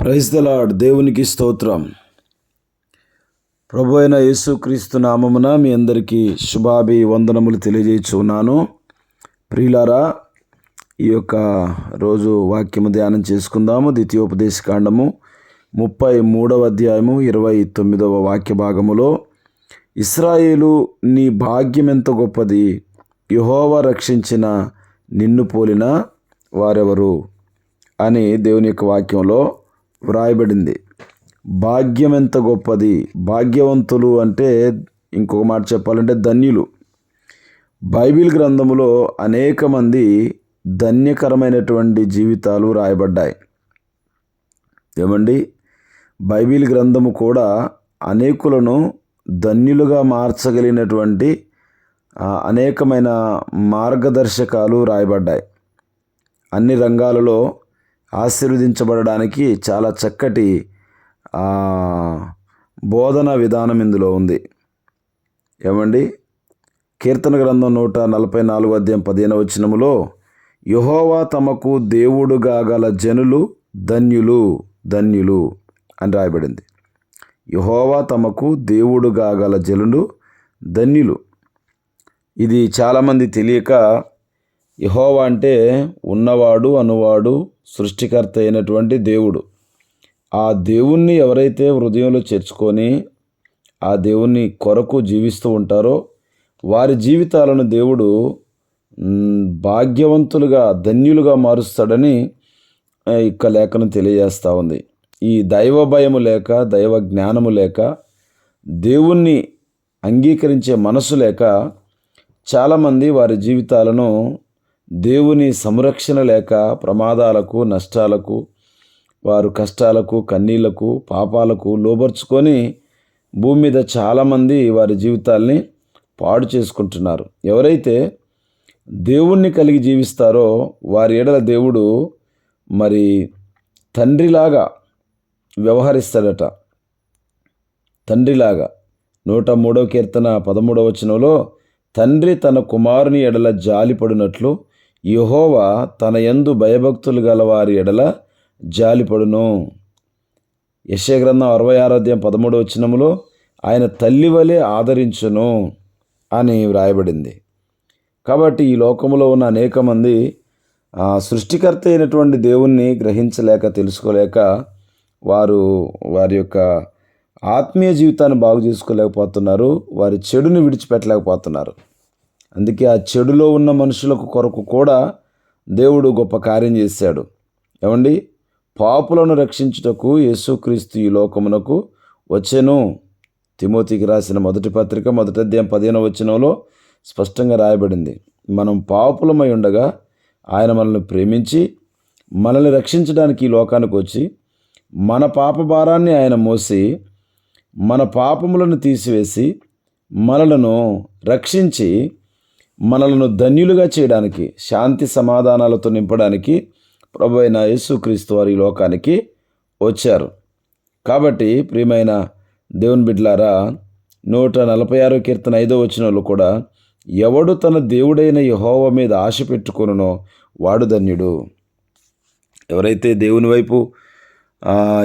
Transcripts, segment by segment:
Praise the Lord దేవునికి స్తోత్రం. ప్రభు అయిన యేసుక్రీస్తు నామమున మీ అందరికీ శుభాభి వందనములు తెలియజేస్తున్నాను ప్రియులారా ఈ యొక్క రోజు వాక్యము ధ్యానం చేసుకుందాము. ద్వితీయోపదేశ కాండము ముప్పై మూడవ అధ్యాయము ఇరవై తొమ్మిదవ వాక్య భాగములో ఇస్రాయేలు నీ భాగ్యం ఎంత గొప్పది? యహోవా రక్షించిన నిన్ను పోలిన వారెవరు? అని దేవుని యొక్క వాక్యంలో వ్రాయబడింది. భాగ్యం ఎంత గొప్పది? భాగ్యవంతులు అంటే ఇంకొక మాట చెప్పాలంటే ధన్యులు. బైబిల్ గ్రంథములో అనేక మంది ధన్యకరమైనటువంటి జీవితాలు రాయబడ్డాయి ఏమండి? బైబిల్ గ్రంథము కూడా అనేకులను ధన్యులుగా మార్చగలిగినటువంటి అనేకమైన మార్గదర్శకాలు రాయబడ్డాయి అన్ని రంగాలలో ఆశీర్వదించబడడానికి చాలా చక్కటి బోధన విధానం ఇందులో ఉంది. ఏమండి? కీర్తన గ్రంథం నూట నలభై నాలుగు అధ్యాయం పదిహేను వచనములో యహోవా తమకు దేవుడుగా గల జనులు ధన్యులు ధన్యులు అని రాయబడింది. యహోవా తమకు దేవుడుగా గల జనులు ధన్యులు. ఇది చాలామంది తెలియక యహోవా అంటే ఉన్నవాడు అనువాడు సృష్టికర్త అయినటువంటి దేవుడు. ఆ దేవుణ్ణి ఎవరైతే హృదయంలో చేర్చుకొని ఆ దేవుని కొరకు జీవిస్తూ ఉంటారో వారి జీవితాలను దేవుడు భాగ్యవంతులుగా ధన్యులుగా మారుస్తాడని ఇక్క లేఖను తెలియజేస్తూ ఉంది. ఈ దైవ భయము లేక దైవ జ్ఞానము లేక దేవుణ్ణి అంగీకరించే మనసు లేక చాలామంది వారి జీవితాలను దేవుని సంరక్షణ లేక ప్రమాదాలకు నష్టాలకు వారు కష్టాలకు కన్నీళ్ళకు పాపాలకు లోబర్చుకొని భూమి మీద చాలామంది వారి జీవితాల్ని పాడు చేసుకుంటున్నారు. ఎవరైతే దేవుణ్ణి కలిగి జీవిస్తారో వారి ఎడల దేవుడు మరి తండ్రిలాగా వ్యవహరిస్తాడట. తండ్రిలాగా. నూట మూడవ కీర్తన పదమూడవ వచనంలో తండ్రి తన కుమారుని ఎడల జాలిపడినట్లు యహోవా తన యందు భయభక్తులు గల వారి ఎడల జాలిపడును. యశగ్రంథం అరవై ఆరోధ్యం పదమూడు వచనములో ఆయన తల్లి వలె ఆదరించును అని వ్రాయబడింది. కాబట్టి ఈ లోకంలో ఉన్న అనేక మంది సృష్టికర్త అయినటువంటి దేవుణ్ణి గ్రహించలేక తెలుసుకోలేక వారు వారి యొక్క ఆత్మీయ జీవితాన్ని బాగు చేసుకోలేకపోతున్నారు వారి చెడుని విడిచిపెట్టలేకపోతున్నారు. అందుకే ఆ చెడులో ఉన్న మనుషులకు కొరకు కూడా దేవుడు గొప్ప కార్యం చేశాడు. ఏమండి? పాపులను రక్షించుటకు యేసుక్రీస్తు ఈ లోకమునకు వచ్చెను. తిమోతికి రాసిన మొదటి పత్రిక మొదటి అధ్యాయం పదిహేను వచనంలో స్పష్టంగా రాయబడింది. మనం పాపులమై ఉండగా ఆయన మనల్ని ప్రేమించి మనల్ని రక్షించడానికి ఈ లోకానికి వచ్చి మన పాప భారాన్ని ఆయన మోసి మన పాపములను తీసివేసి మనలను రక్షించి మనలను ధన్యులుగా చేయడానికి శాంతి సమాధానాలతో నింపడానికి ప్రభు అయిన యేసుక్రీస్తు వారి ఈ లోకానికి వచ్చారు. కాబట్టి ప్రియమైన దేవుని బిడ్లారా నూట నలభై ఆరో కీర్తన ఐదో వచనంలో కూడా ఎవడు తన దేవుడైన యహోవ మీద ఆశ పెట్టుకునో వాడు ధన్యుడు. ఎవరైతే దేవుని వైపు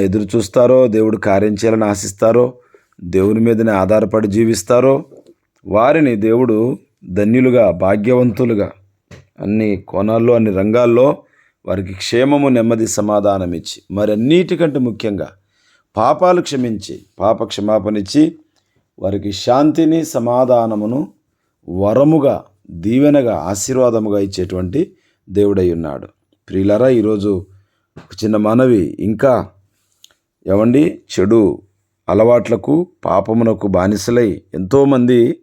ఎదురు చూస్తారో దేవుడు కార్యం చేయాలని ఆశిస్తారో దేవుని మీదనే ఆధారపడి జీవిస్తారో వారిని దేవుడు ధన్యులుగా భాగ్యవంతులుగా. అన్ని కోణాల్లో అన్ని రంగాల్లో వారికి క్షేమము నెమ్మది సమాధానం ఇచ్చి మరి అన్నిటికంటే ముఖ్యంగా పాపాలు క్షమించి పాప క్షమాపణ ఇచ్చి వారికి శాంతిని సమాధానమును వరముగా దీవెనగా ఆశీర్వాదముగా ఇచ్చేటువంటి దేవుడై ఉన్నాడు. ప్రియులరా ఈరోజు ఒక చిన్న మనవి ఇంకా ఏమండి? చెడు అలవాట్లకు పాపమునకు బానిసలై ఎంతోమంది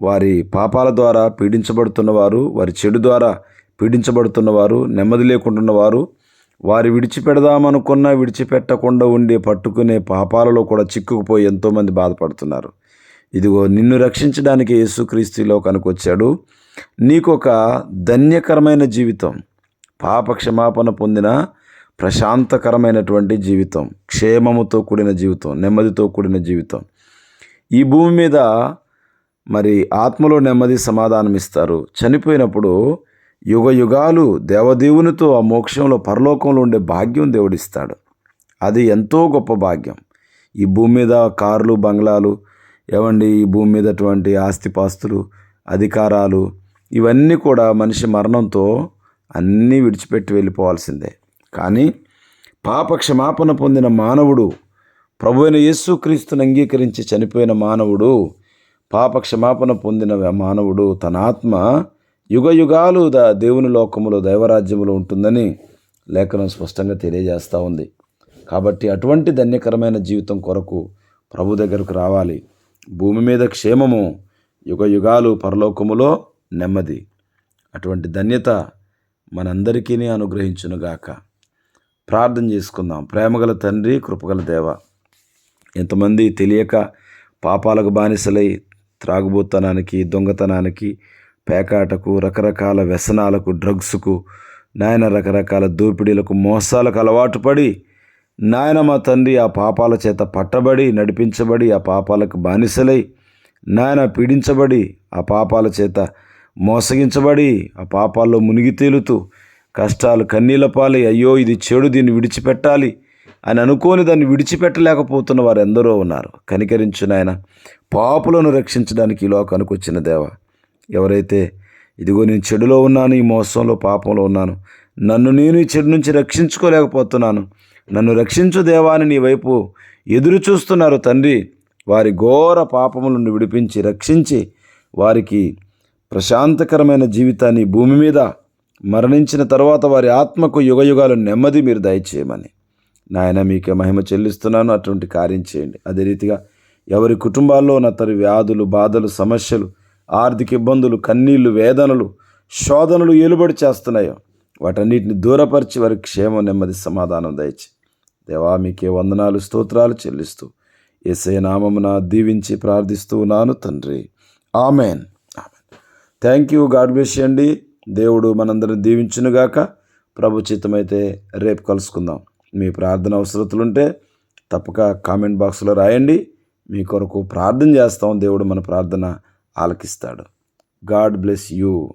వారి పాపాల ద్వారా పీడించబడుతున్నవారు వారి చెడు ద్వారా పీడించబడుతున్నవారు నెమ్మది లేకుంటున్నవారు వారి విడిచిపెడదామనుకున్నా విడిచిపెట్టకుండా ఉండే పట్టుకునే పాపాలలో కూడా చిక్కుకుపోయి ఎంతోమంది బాధపడుతున్నారు. ఇదిగో నిన్ను రక్షించడానికి యేసుక్రీస్తులో కనుకొచ్చాడు నీకొక ధన్యకరమైన జీవితం పాప క్షమాపణ పొందిన ప్రశాంతకరమైనటువంటి జీవితం క్షేమముతో కూడిన జీవితం నెమ్మదితో కూడిన జీవితం. ఈ భూమి మీద మరి ఆత్మలో నెమ్మది సమాధానం ఇస్తారు చనిపోయినప్పుడు యుగ యుగాలు దేవదేవునితో ఆ మోక్షంలో పరలోకంలో ఉండే భాగ్యం దేవుడిస్తాడు. అది ఎంతో గొప్ప భాగ్యం. ఈ భూమి మీద కార్లు బంగ్లాలు ఏమండి ఈ భూమి మీద అటువంటి ఆస్తిపాస్తులు అధికారాలు ఇవన్నీ కూడా మనిషి మరణంతో అన్నీ విడిచిపెట్టి వెళ్ళిపోవాల్సిందే. కానీ పాప క్షమాపణ పొందిన మానవుడు ప్రభు అయిన యేసుక్రీస్తుని అంగీకరించి చనిపోయిన మానవుడు పాప క్షమాపణ పొందిన మానవుడు. తన ఆత్మ యుగయుగాలు ద దేవుని లోకములో దైవరాజ్యములో ఉంటుందని లేఖనం స్పష్టంగా తెలియజేస్తూ ఉంది. కాబట్టి అటువంటి ధన్యకరమైన జీవితం కొరకు ప్రభు దగ్గరకు రావాలి. భూమి మీద క్షేమము యుగయుగాలు పరలోకములో నెమ్మది. అటువంటి ధన్యత మనందరికీ అనుగ్రహించునుగాక ప్రార్థన చేసుకుందాం. ప్రేమగల తండ్రి కృపగల దేవ ఎంతమంది తెలియక పాపాలకు బానిసలై త్రాగుబోతనానికి దొంగతనానికి పేకాటకు రకరకాల వ్యసనాలకు డ్రగ్స్కు నాయన రకరకాల దోపిడీలకు మోసాలకు అలవాటు పడి నాయన మా తండ్రి ఆ పాపాల చేత పట్టబడి నడిపించబడి ఆ పాపాలకు బానిసలై నాయన పీడించబడి ఆ పాపాల చేత మోసగించబడి ఆ పాపాల్లో మునిగి తేలుతూ కష్టాలు కన్నీళ్ళ పాలి అయ్యో ఇది చెడు దీన్ని విడిచిపెట్టాలి. అని అనుకోని దాన్ని విడిచిపెట్టలేకపోతున్న వారు ఎందరో ఉన్నారు. కనికరించు నాయన పాపులను రక్షించడానికి ఈ లోకానికి వచ్చిన దేవ ఎవరైతే ఇదిగో నేను చెడులో ఉన్నాను ఈ మోసంలో పాపంలో ఉన్నాను నన్ను నేను ఈ చెడు నుంచి రక్షించుకోలేకపోతున్నాను నన్ను రక్షించు దేవాని నీ వైపు ఎదురు చూస్తున్నారు తండ్రి వారి ఘోర పాపముల నుండి విడిపించి రక్షించి వారికి ప్రశాంతకరమైన జీవితాన్ని భూమి మీద మరణించిన తర్వాత వారి ఆత్మకు యుగయుగాలు నెమ్మది మీరు దయచేయమని. నాయన మీకే మహిమ చెల్లిస్తున్నాను. అటువంటి కార్యం చేయండి. అదే రీతిగా ఎవరి కుటుంబాల్లో ఉన్న తరి వ్యాధులు బాధలు సమస్యలు ఆర్థిక ఇబ్బందులు కన్నీళ్ళు వేదనలు శోధనలు ఏలుబడి చేస్తున్నాయో వాటన్నిటిని దూరపరిచి వారి క్షేమం నెమ్మది సమాధానం దయచి దేవా మీకే వందనాలు స్తోత్రాలు చెల్లిస్తూ ఏసై నామమున దీవించి ప్రార్థిస్తూ ఉన్నాను తండ్రి. Amen. Amen. Thank you. God bless అండి. దేవుడు మనందరం దీవించునుగాక. ప్రభు చిత్తమైతే రేపు కలుసుకుందాం. మీ ప్రార్థన అవసరతలుంటే తప్పక కామెంట్ బాక్స్లో రాయండి. మీ కొరకు ప్రార్థన చేస్తాం. దేవుడు మన ప్రార్థన ఆలకిస్తాడు. God bless you.